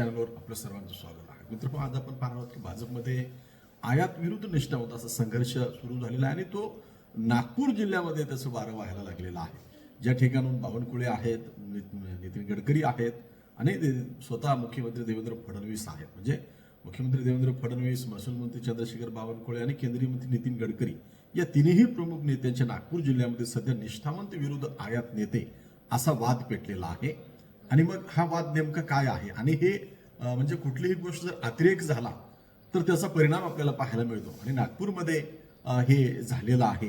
चॅनलवर आपलं सर्वांचं स्वागत आहे. मित्र आज आपण पाहणार आहोत की भाजपमध्ये आयात विरुद्ध निष्ठावंत असा संघर्ष सुरू झालेला आहे आणि तो नागपूर जिल्ह्यामध्ये त्याचं वारं व्हायला लागलेलं आहे. ज्या ठिकाणून बावनकुळे आहेत नितीन गडकरी आहेत आणि ते स्वतः मुख्यमंत्री देवेंद्र फडणवीस आहेत. म्हणजे मुख्यमंत्री देवेंद्र फडणवीस महसूल मंत्री चंद्रशेखर बावनकुळे आणि केंद्रीय मंत्री नितीन गडकरी या तिन्ही प्रमुख नेत्यांच्या नागपूर जिल्ह्यामध्ये सध्या निष्ठावंत विरुद्ध आयात नेते असा वाद पेटलेला आहे. आणि मग हा वाद नेमका काय आहे? आणि हे म्हणजे कुठलीही गोष्ट जर अतिरेक झाला तर त्याचा परिणाम आपल्याला पाहायला मिळतो. आणि नागपूरमध्ये हे झालेलं आहे.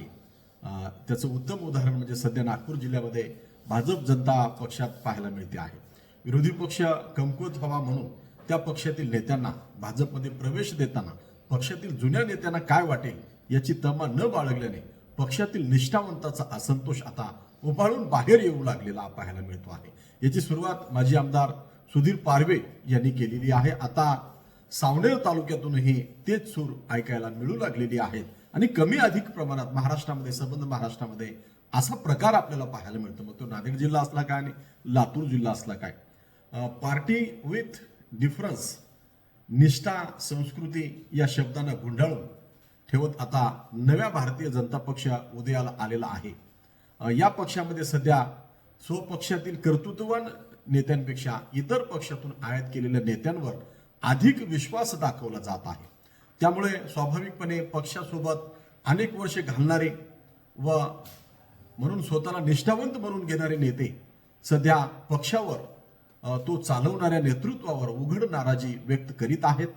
त्याचं उत्तम उदाहरण म्हणजे सध्या नागपूर जिल्ह्यामध्ये भाजप जनता पक्षात पाहायला मिळते आहे. विरोधी पक्ष कमकुवत व्हावा म्हणून त्या पक्षातील नेत्यांना भाजपमध्ये प्रवेश देताना पक्षातील जुन्या नेत्यांना काय वाटेल याची तमा न बाळगल्याने पक्षातील निष्ठावंताचा असंतोष आता उपाळून बाहेर येऊ लागलेला पाहायला मिळतो आहे. याची सुरुवात माजी आमदार सुधीर पारवे यांनी केलेली आहे. आता सावनेर तालुक्यातूनही तेच सूर ऐकायला मिळू लागलेली आहेत. आणि कमी अधिक प्रमाणात महाराष्ट्रामध्ये संबंध महाराष्ट्रामध्ये असा प्रकार आपल्याला पाहायला मिळतो. मग तो नांदेड जिल्हा असला काय आणि लातूर जिल्हा असला काय? पार्टी विथ डिफरन्स निष्ठा संस्कृती या शब्दांना गुंडाळून ठेवत आता नव्या भारतीय जनता पक्ष उदयाला आलेला आहे. या पक्षामध्ये सध्या स्वपक्षातील कर्तृत्ववान नेत्यांपेक्षा इतर पक्षातून आयात केलेल्या नेत्यांवर अधिक विश्वास दाखवला जात आहे. त्यामुळे स्वाभाविकपणे पक्षासोबत अनेक वर्षे घालणारे व म्हणून स्वतःला निष्ठावंत म्हणून घेणारे नेते सध्या पक्षावर तो चालवणाऱ्या नेतृत्वावर उघड नाराजी व्यक्त करीत आहेत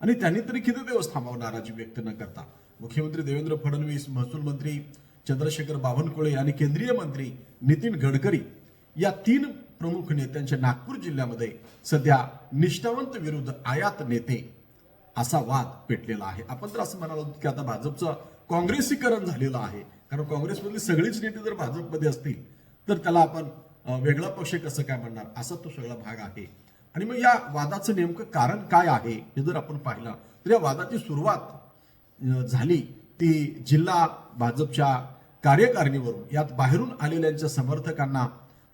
आणि त्यांनी तरी किती दिवस थांबावं नाराजी व्यक्त न करता? मुख्यमंत्री देवेंद्र फडणवीस महसूल मंत्री चंद्रशेखर बावनकुळे आणि केंद्रीय मंत्री नितीन गडकरी या तीन प्रमुख नेत्यांच्या नागपूर जिल्ह्यामध्ये सध्या निष्ठावंत विरुद्ध आयात नेते असा वाद पेटलेला आहे. आपण तर असं म्हणालो की आता भाजपचं काँग्रेसीकरण झालेलं आहे. कारण काँग्रेसमधली सगळीच नेते जर भाजपमध्ये असतील तर त्याला आपण वेगळा पक्ष कसं काय म्हणणार? असा तो सगळा भाग आहे. आणि मग या वादाचं नेमकं कारण काय आहे हे जर आपण पाहिलं तर या वादाची सुरुवात झाली ती जिल्हा भाजपच्या कार्यकारिणीवरून यात बाहेरून आलेल्यांच्या समर्थकांना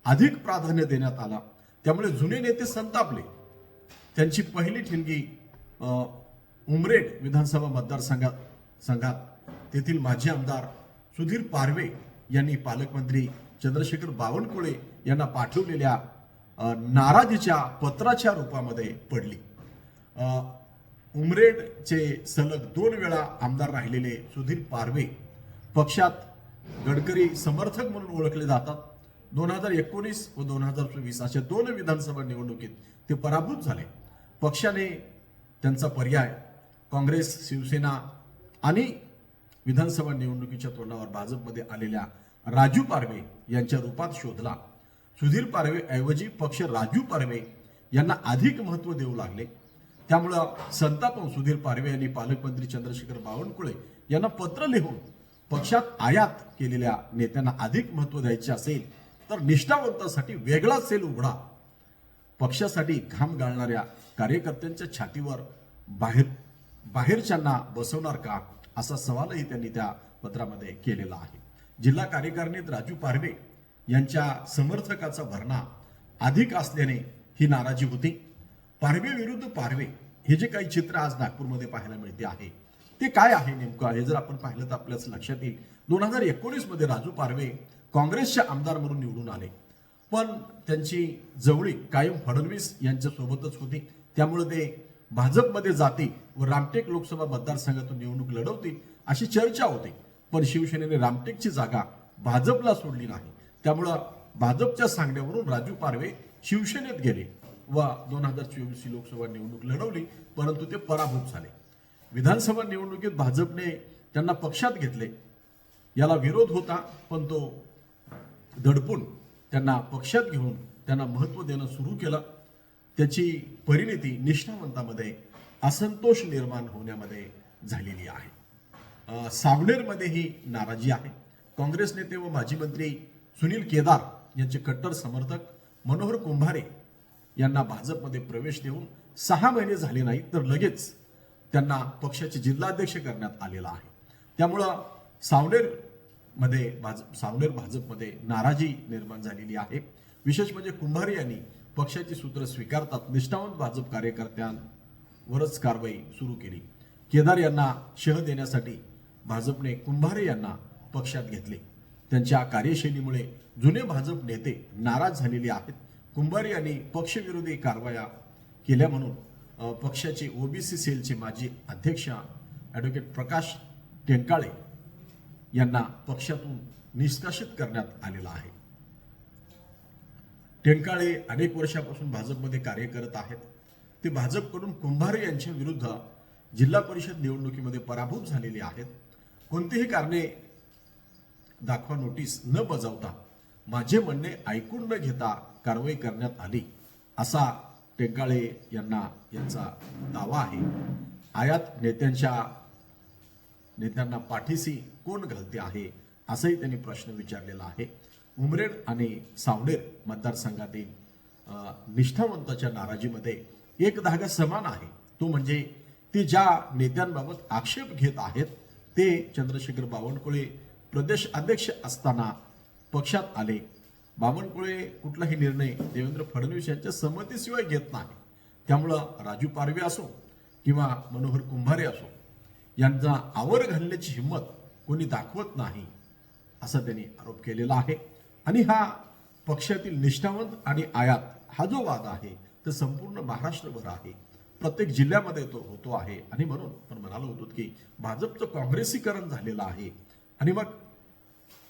अधिक प्राधान्य देण्यात आला. त्यामुळे जुने नेते संतापले. त्यांची पहिली ठिणगी उमरेड विधानसभा मतदारसंघात संघात. तेथील माजी आमदार सुधीर पारवे यांनी पालकमंत्री चंद्रशेखर बावनकुळे यांना पाठवलेल्या नाराजीच्या पत्राच्या रूपामध्ये पडली. उमरेडचे सलग दोन वेळा आमदार राहिलेले सुधीर पारवे पक्षात गडकरी समर्थक म्हणून ओळखले जातात. दोन हजार एकोणीस व दोन हजार चोवीस अशा दोन विधानसभा निवडणुकीत ते पराभूत झाले. पक्षाने त्यांचा पर्याय काँग्रेस शिवसेना आणि विधानसभा निवडणुकीच्या तोंडावर भाजपमध्ये आलेल्या राजू पारवे यांच्या रूपात शोधला. सुधीर पारवे ऐवजी पक्ष राजू पारवे यांना अधिक महत्त्व देऊ लागले. त्यामुळं संतापून सुधीर पारवे यांनी पालकमंत्री चंद्रशेखर बावनकुळे यांना पत्र लिहून पक्षात आयात केलेल्या नेत्यांना अधिक महत्त्व द्यायचे असेल तर निष्ठावंतासाठी वेगळा सेल उघडा. पक्षासाठी घाम गाळणाऱ्या कार्यकर्त्यांच्या छातीवर बाहेर बाहेरच्यांना बसवणार का असा सवालही त्यांनी त्या पत्रामध्ये केलेला आहे. जिल्हा कार्यकारिणीत राजू पारवे यांच्या समर्थकाचा भरणा अधिक असल्याने ही नाराजी होती. पारवे विरुद्ध पारवे हे जे काही चित्र आज नागपूरमध्ये पाहायला मिळते आहे ते काय आहे नेमकं? हे जर आपण पाहिलं तर आपल्याच लक्षात येईल. दोन हजार एकोणीसमध्ये राजू पारवे काँग्रेसचे आमदार म्हणून निवडून आले. पण त्यांची जवळीक कायम फडणवीस यांच्यासोबतच होती. त्यामुळे ते भाजपमध्ये जातील व रामटेक लोकसभा मतदारसंघातून निवडणूक लढवतील अशी चर्चा होती. पण शिवसेनेने रामटेकची जागा भाजपला सोडली नाही. त्यामुळं भाजपच्या सांगण्यावरून राजू पारवे शिवसेनेत गेले. व दोन हजार चोवीस ही लोकसभा निवडणूक लढवली परंतु ते पराभूत झाले. विधानसभा निवडणुकीत भाजपने त्यांना पक्षात घेतले. याला विरोध होता पण तो दडपून त्यांना पक्षात घेऊन त्यांना महत्त्व देणं सुरू केलं. त्याची परिणिती निष्ठावंतामध्ये असंतोष निर्माण होण्यामध्ये झालेली आहे. सावनेरमध्ये ही नाराजी आहे. काँग्रेस नेते व माजी मंत्री सुनील केदार यांचे कट्टर समर्थक मनोहर कुंभारे यांना भाजपमध्ये प्रवेश देऊन सहा महिने झाले नाहीत तर लगेच त्यांना पक्षाचे जिल्हाध्यक्ष करण्यात आलेला आहे. त्यामुळं सावनेरमध्ये भाजप सावनेर भाजपमध्ये नाराजी निर्माण झालेली आहे. विशेष म्हणजे कुंभारे यांनी पक्षाची सूत्र स्वीकारतात. निष्ठावंत भाजप कार्यकर्त्यांवरच कारवाई सुरू केली. केदार यांना शह देण्यासाठी भाजपने कुंभारे यांना पक्षात घेतले. त्यांच्या कार्यशैलीमुळे जुने भाजप नेते नाराज झालेले आहेत. कुंभारे यांनी पक्षविरोधी कारवाया केल्या म्हणून पक्षाचे ओबीसी सेलचे माजी अध्यक्ष ॲडव्होकेट प्रकाश टेंकाळे यांना पक्षातून निष्कासित करण्यात आलेला आहे. टेंकाळे अनेक वर्षापासून भाजपमध्ये कार्य करत आहेत. ते भाजपकडून कुंभारे यांच्या विरुद्ध जिल्हा परिषद निवडणुकीमध्ये पराभूत झालेले आहेत. कोणतीही कारणे दाखवा नोटीस न बजावता माझे म्हणणे ऐकून न घेता कारवाई करण्यात आली असा टेंगाळे यांना यांचा दावा आहे. आयात नेत्यांच्या नेत्यांना पाठीशी कोण घालते आहे असाही त्यांनी प्रश्न विचारलेला आहे. उमरेड आणि सावनेर मतदारसंघातील निष्ठावंताच्या नाराजीमध्ये एक धागा समान आहे. तो म्हणजे ते ज्या नेत्यांबाबत आक्षेप घेत आहेत ते चंद्रशेखर बावनकुळे प्रदेश अध्यक्ष असताना पक्षात आले. बावनकुळे कुठलाही निर्णय देवेंद्र फडणवीस यांच्या संमतीशिवाय घेत नाही. त्यामुळं राजू पारवे असो किंवा मनोहर कुंभारे असो यांचा आवर घालण्याची हिंमत कोणी दाखवत नाही असा त्यांनी आरोप केलेला आहे. आणि हा पक्षातील निष्ठावंत आणि आयात हा जो वाद आहे तो संपूर्ण महाराष्ट्रभर आहे. प्रत्येक जिल्ह्यामध्ये तो होतो आहे. आणि म्हणून पण म्हणालो होतो की भाजपचं काँग्रेसीकरण झालेलं आहे. आणि मग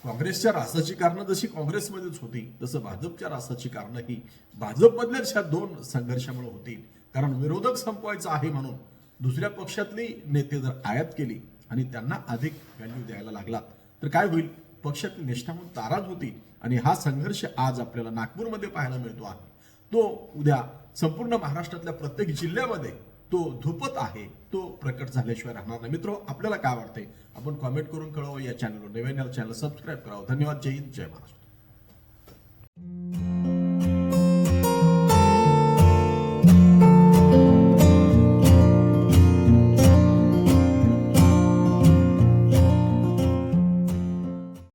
काँग्रेसच्या रासाची कारणं जशी काँग्रेसमध्येच होती तसं भाजपच्या रासाची कारणं ही भाजपमधल्याच ह्या दोन संघर्षामुळे होतील. कारण विरोधक संपवायचा आहे म्हणून दुसऱ्या पक्षातली नेते जर आयात केली आणि त्यांना अधिक व्हॅल्यू द्यायला लागला तर काय होईल? पक्षातील निष्ठावून ताराज होती आणि हा संघर्ष आज आपल्याला नागपूरमध्ये पाहायला मिळतो आहे. तो उद्या संपूर्ण महाराष्ट्रातल्या प्रत्येक जिल्ह्यामध्ये तो धुपत आहे तो प्रकट झाल्याशिवाय राहणार नाही. मित्र आपल्याला काय वाटते आपण कॉमेंट करून कळवा या चॅनलवर नवीन चॅनल सबस्क्राईब करावं. धन्यवाद. जय हिंद. जय महाराष्ट्र.